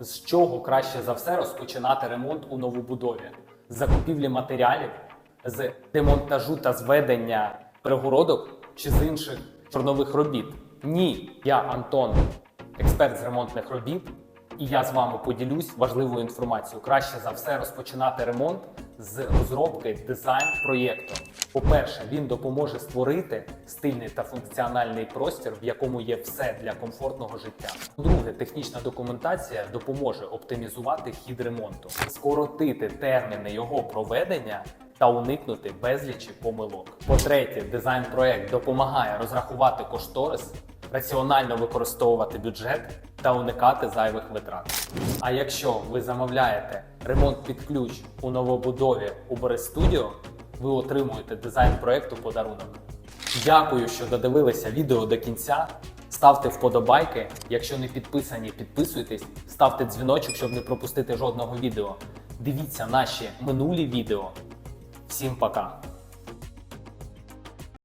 З чого краще за все розпочинати ремонт у новобудові? З закупівлі матеріалів, з демонтажу та зведення перегородок чи з інших чорнових робіт? Ні, я Антон, експерт з ремонтних робіт, і я з вами поділюсь важливою інформацією. Краще за все розпочинати ремонт з розробки дизайн проєкту. По-перше, він допоможе створити стильний та функціональний простір, в якому є все для комфортного життя. По-друге, технічна документація допоможе оптимізувати хід ремонту, скоротити терміни його проведення та уникнути безлічі помилок. По-третє, дизайн-проект допомагає розрахувати кошторис, раціонально використовувати бюджет та уникати зайвих витрат. А якщо ви замовляєте ремонт під ключ у новобудові у Studio, ви отримуєте дизайн проекту подарунок. Дякую, що додивилися відео до кінця. Ставте вподобайки. Якщо не підписані, підписуйтесь, ставте дзвіночок, щоб не пропустити жодного відео. Дивіться наші минулі відео. Всім пока!